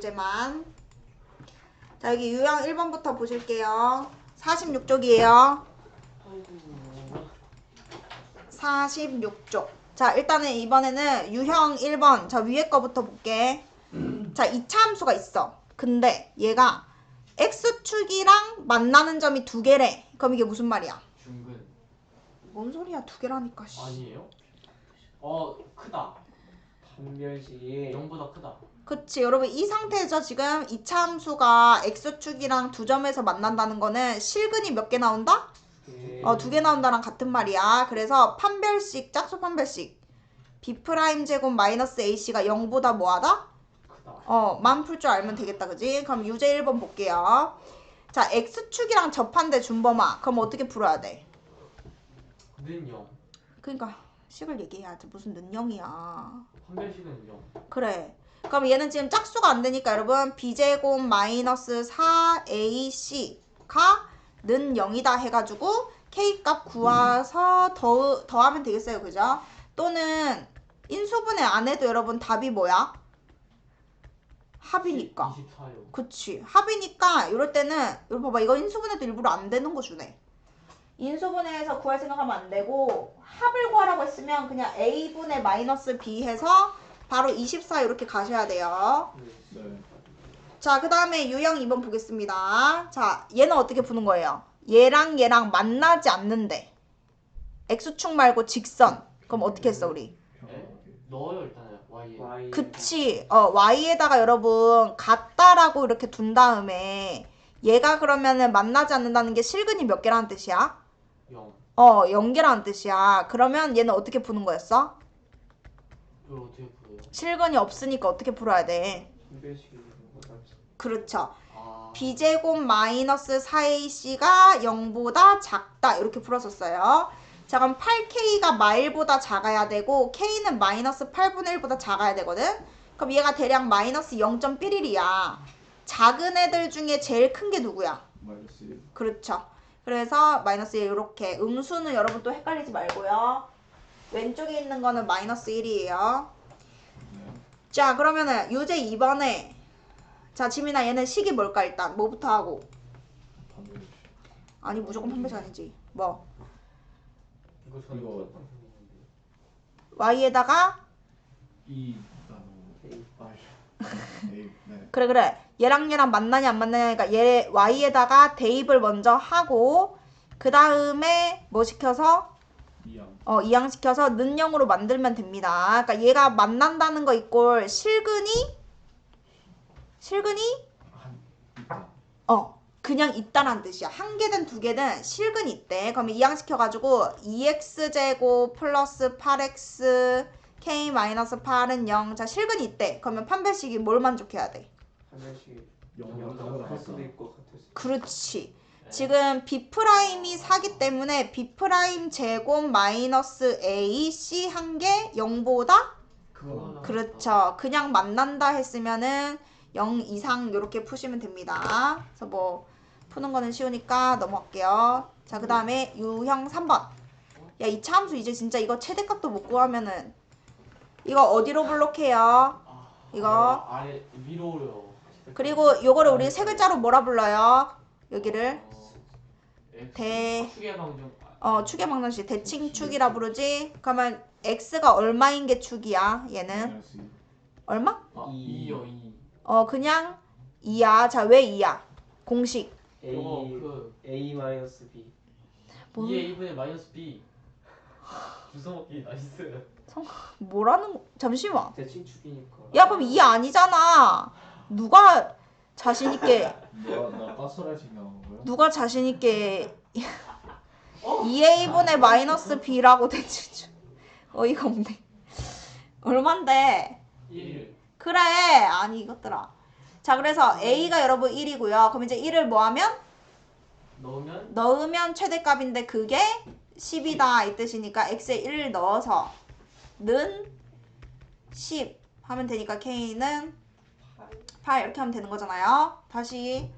문제만. 자, 여기 유형 1번부터 보실게요. 46쪽이에요. 아이고 46쪽. 자, 일단은 이번에는 유형 1번. 자, 위에 거부터 볼게. 자, 이차 함수가 있어. 근데 얘가 x축이랑 만나는 점이 두 개래. 그럼 이게 무슨 말이야? 중근 뭔 소리야? 두 개라니까. 씨. 아니에요? 어 크다 판별식 0보다 크다 그치 여러분 이 상태에서 지금 이차 함수가 x축이랑 두 점에서 만난다는 거는 실근이 몇 개 나온다? 네. 어, 두 개 나온다랑 같은 말이야. 그래서 판별식, 짝수 판별식. b 프라임 제곱 마이너스 ac가 0보다 뭐하다? 크다 어, 만 풀 줄 알면 되겠다, 그지? 그럼 유제 1번 볼게요. 자, x축이랑 접한대 준범아. 그럼 어떻게 풀어야 돼? 는 0. 그러니까 식을 얘기해야지. 무슨 능령이야. 판별식은 0. 그래. 그럼 얘는 지금 짝수가 안 되니까 여러분 b제곱 마이너스 4ac가 는 0이다 해가지고 k값 구해서 더, 더하면 되겠어요. 그죠? 또는 인수분해 안 해도 여러분 답이 뭐야? 합이니까. 24요. 그치. 합이니까 이럴 때는 이거 봐봐. 이거 인수분해도 일부러 안 되는 거 주네. 인수분해해서 구할 생각하면 안 되고 합을 구하라고 했으면 그냥 a분의 마이너스 b 해서 바로 24 이렇게 가셔야 돼요. 네. 자, 그 다음에 유형 2번 보겠습니다. 자, 얘는 어떻게 푸는 거예요? 얘랑 얘랑 만나지 않는데 x축 말고 직선. 그럼 어떻게 했어 우리? 에? 넣어요 일단은 Y에. 그치. 어, y에다가 여러분 같다라고 이렇게 둔 다음에 얘가 그러면은 만나지 않는다는 게 실근이 몇 개라는 뜻이야? 0. 어, 0개라는 뜻이야. 그러면 얘는 어떻게 푸는 거였어? 이걸 어떻게? 실근이 없으니까 어떻게 풀어야 돼? 그렇죠. 아 b제곱 마이너스 4ac가 0보다 작다 이렇게 풀었었어요. 자 그럼 8k가 마일보다 작아야 되고 k는 마이너스 8분의 1보다 작아야 되거든. 그럼 얘가 대략 마이너스 0.1이야. 작은 애들 중에 제일 큰 게 누구야? 마이너스 1 그렇죠. 그래서 마이너스 1 이렇게 음수는 여러분 또 헷갈리지 말고요. 왼쪽에 있는 거는 마이너스 1이에요. 네. 자 그러면은 유제 2번에 자 지민아 얘는 식이 뭘까 일단? 뭐부터 하고? 아니 무조건 판별식 아니지. 뭐? 이거 이거- y에다가 그래 그래. 얘랑 얘랑 만나냐 안 만나냐니까 얘 y에다가 대입을 먼저 하고 그 다음에 뭐 시켜서 이양. 어 이항시켜서 는영으로 만들면 됩니다. 그러니까 얘가 만난다는 거 이꼴 실근이? 실근이? 어 그냥 있다란 뜻이야. 한 개든 두 개든 실근이 있대. 그러면 이항시켜가지고 2x제곱 플러스 8x k 마이너스 8은 0. 자 실근이 있대. 그러면 판별식이 뭘 만족해야 돼? 판별식 영보다 영보다 클 같다 수도 있고 같을 수 그렇지. 네. 지금 b 프라임이 4기 때문에 b 프라임 제곱 마이너스 a c 한게 0보다 그거 그렇죠. 그냥 만난다 했으면은 0 이상 이렇게 푸시면 됩니다. 그래서 뭐 푸는 거는 쉬우니까 넘어갈게요. 자, 그 다음에 유형 3번. 야, 이 차함수 이제 진짜 이거 최대값도 못 구하면은 이거 어디로 블록해요? 아, 이거. 아, 아래 위로요. 그리고 요거를 우리 세 글자로 뭐라 불러요? 여기를 어, 대- X 축의 방정. 어 축의 방정식 대칭축이라 부르지. 그러면 x가 얼마인 게 축이야? 얘는. 얼마? 아, 이. 2요 2. 어 그냥 2야. 자, 왜 2야? 공식. A 이거 그 A 마이너스 B 뭐? 2의 2분의 마이너스 B. 주워 먹기 나이스. 뭐라는 거? 잠시만. 대칭축이니까 야 그럼 2 아니잖아. 누가 자신 있게 가스라이 거야? 누가 자신 있게 어? 2a분의 마이너스 b라고 대칭 어이가 없네. 얼만데? 1. 그래 아니 이것들아. 자 그래서 a가 여러분 1이고요. 그럼 이제 1을 뭐 하면 넣으면 넣으면 최대값인데 그게 10이다 이 뜻이니까 x에 1을 넣어서 는 10 하면 되니까 k는 8 이렇게 하면 되는 거잖아요. 다시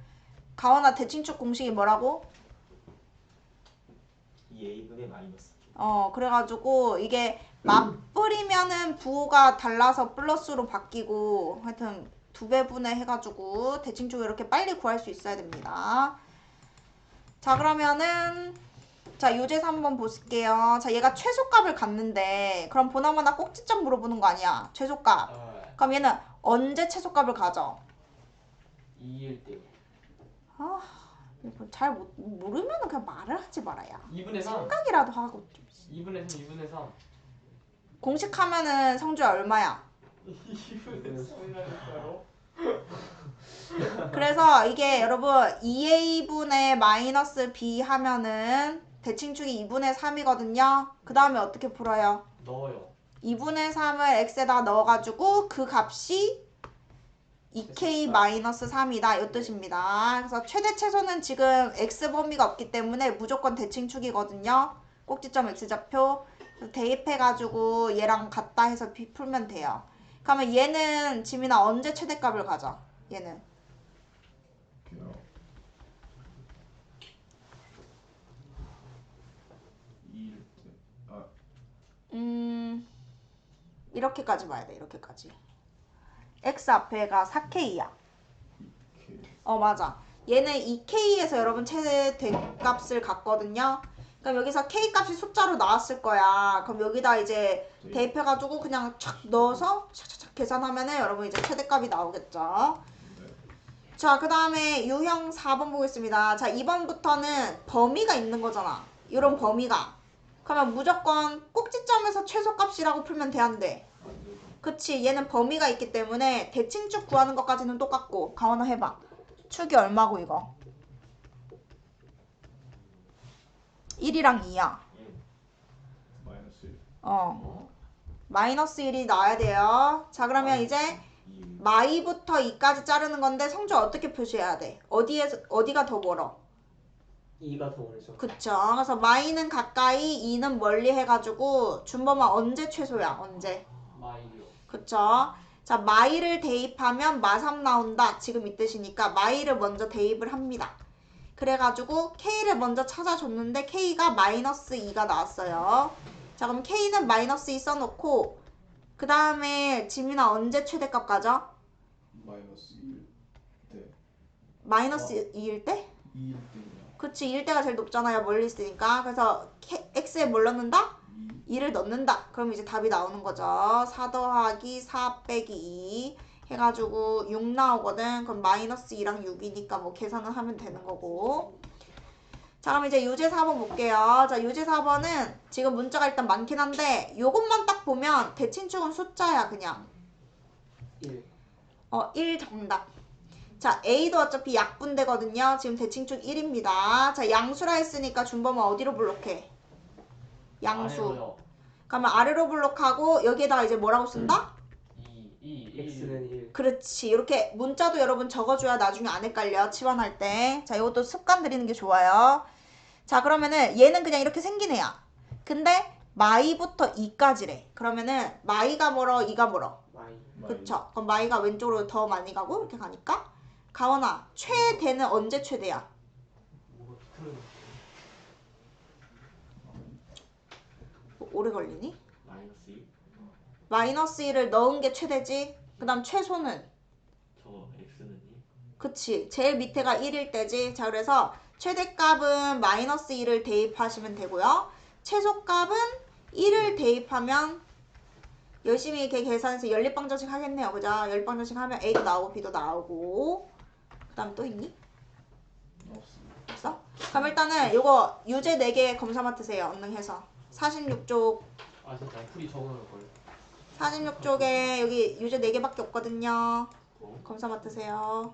가원아 대칭축 공식이 뭐라고? 2A분의 마이너스 어 그래가지고 이게 맞불이면은 부호가 달라서 플러스로 바뀌고 하여튼 두 배분에 해가지고 대칭축을 이렇게 빨리 구할 수 있어야 됩니다. 자 그러면은 자 요제서 한번 보실게요. 자 얘가 최소값을 갖는데 그럼 보나마나 꼭지점 물어보는 거 아니야? 최소값. 아 그럼 얘는 언제 최소값을 가져? 2일 때 아 이거 잘 못, 모르면 그냥 말을 하지 말아야. 2분의 3. 생각이라도 하고. 2분의 3, 2분의 3. 공식 하면은 성주야 얼마야? 2분의 3이라니까요. 그래서 이게 여러분 2a분의 마이너스 b 하면은 대칭축이 2분의 3이거든요. 그 다음에 어떻게 풀어요? 넣어요. 2분의 3을 x에다 넣어가지고 그 값이 2k 마이너스 3이다 이 뜻입니다. 그래서 최대 최소는 지금 x 범위가 없기 때문에 무조건 대칭축이거든요. 꼭지점 x좌표 대입해가지고 얘랑 같다 해서 비 풀면 돼요. 그러면 얘는 지민아 언제 최대값을 가져? 얘는 그냥 2일 때, 아, 음 이렇게까지 봐야 돼 이렇게까지 x 앞에가 4k야. 이렇게 어 맞아. 얘는 2K에서 여러분 최대값을 갖거든요. 그럼 여기서 K 값이 숫자로 나왔을 거야. 그럼 여기다 이제 대입해가지고 그냥 착 넣어서 착착착 계산하면은 여러분 이제 최대값이 나오겠죠. 네. 자, 그 다음에 유형 4번 보겠습니다. 자, 2번부터는 범위가 있는 거잖아. 이런 범위가. 그러면 무조건 꼭지점에서 최소값이라고 풀면 돼, 안 돼? 그치 얘는 범위가 있기 때문에 대칭축 구하는 것까지는 똑같고 가원아 해봐. 축이 얼마고 이거? 1이랑 2야. 1 마이너스 1, 어. 마이너스 1이 나와야 돼요. 자 그러면 이제 2, 마이부터 2까지 자르는 건데 성주 어떻게 표시해야 돼? 어디에서 어디가 더 멀어? 2가 더 오르죠. 그쵸. 그래서 마이는 가까이 2는 멀리 해가지고 준범아 언제 최소야? 언제? 마일이요. 그쵸? 자, 마이를 대입하면 마삼 나온다. 지금 이 뜻이니까 마이를 먼저 대입을 합니다. 그래가지고 K를 먼저 찾아줬는데 K가 마이너스 2가 나왔어요. 자, 그럼 K는 마이너스 2 써놓고 그 다음에 지민아 언제 최대값 가져? 마이너스 1 때, 마이너스 2일 때? 2일 때 그치, 2일 때가 제일 높잖아요. 멀리 있으니까. 그래서 K, X에 뭘 넣는다? 2, 2를 넣는다. 그럼 이제 답이 나오는 거죠. 4 더하기 4 빼기 2 해가지고 6 나오거든. 그럼 마이너스 2랑 6이니까 뭐 계산을 하면 되는 거고. 자 그럼 이제 유제 4번 볼게요. 자 유제 4번은 지금 문자가 일단 많긴 한데 요것만 딱 보면 대칭축은 숫자야 그냥. 1 어, 1 정답. 자, A도 어차피 약분되거든요. 지금 대칭축 1입니다. 자, 양수라 했으니까 준범은 어디로 블록해? 양수. 아래로요. 그러면 아래로 블록하고 여기에다가 이제 뭐라고 쓴다? 2, 2, 1. x는 1 그렇지. 이렇게 문자도 여러분 적어줘야 나중에 안 헷갈려. 치환할 때. 자, 이것도 습관 들이는 게 좋아요. 자, 그러면은 얘는 그냥 이렇게 생긴 애야. 근데 마이부터 2까지래. 그러면은 마이가 멀어, 2가 멀어. 마이 그쵸? 그럼 마이가 왼쪽으로 더 많이 가고 이렇게 가니까 가원아 최대는 언제 최대야? 뭐가 틀려. 뭐 오래 걸리니? 마이너스 2 마이너스 1을 넣은 게 최대지 그 다음 최소는 저 x는 2 그치 제일 밑에가 1일 때지 자 그래서 최대값은 마이너스 1을 대입하시면 되고요 최소값은 1을 대입하면 열심히 이렇게 계산해서 연립방정식 하겠네요 그죠? 연립방정식 하면 A도 나오고 B도 나오고 그 다음 또 있니? 없어? 그럼 일단은 요거 유제 4개 검사 맡으세요. 언능해서. 46쪽, 아 진짜 풀이 적어놓을 걸. 46쪽에 여기 유제 4개밖에 없거든요. 어? 검사 맡으세요.